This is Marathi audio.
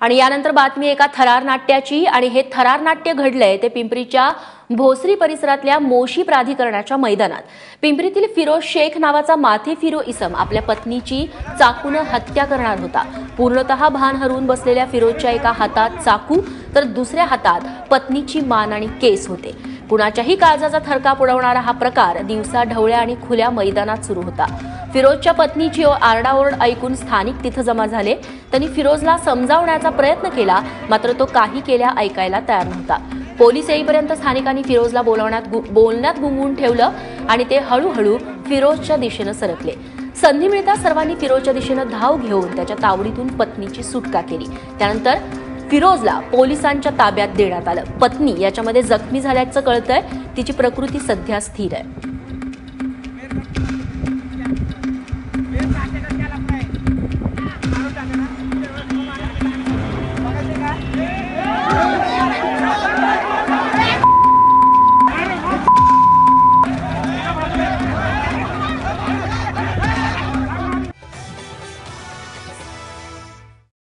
आणि यानंतर बातमी एका थरार नाट्याची आणि हे थरार नाट्य घडलंय ते पिंपरीच्या भोसरी परिसरातल्या मोशी प्राधिकरणाच्या मैदानात. पिंपरीतील फिरोज शेख नावाचा माथे फिरो इसम आपल्या पत्नीची चाकूनं हत्या करणार होता. पूर्णतः भान हरवून बसलेल्या फिरोजच्या एका हातात चाकू तर दुसऱ्या हातात पत्नीची मान आणि केस होते. कुणाच्याही काळजाचा थरकाप उडवणारा हा प्रकार दिवसा ढवळ्या आणि खुल्या मैदानात सुरू होता. फिरोजच्या पत्नीची आरडाओरड ऐकून स्थानिक तिथं जमा झाले. त्यांनी फिरोजला समजावण्याचा प्रयत्न केला मात्र तो काही केल्या ऐकायला तयार नव्हता. पोलीस येईपर्यंत स्थानिकांनी फिरोजला बोलवण्यात गु- बोलण्यात गुंगवून ठेवलं आणि ते हळूहळू फिरोजच्या दिशेनं सरकले. संधी मिळता सर्वांनी फिरोजच्या दिशेनं धाव घेऊन त्याच्या तावडीतून पत्नीची सुटका केली. त्यानंतर फिरोजला पोलिसांच्या ताब्यात देण्यात आलं. पत्नी याच्यामध्ये जखमी झाल्याचं कळतंय तिची प्रकृती सध्या स्थिर आहे.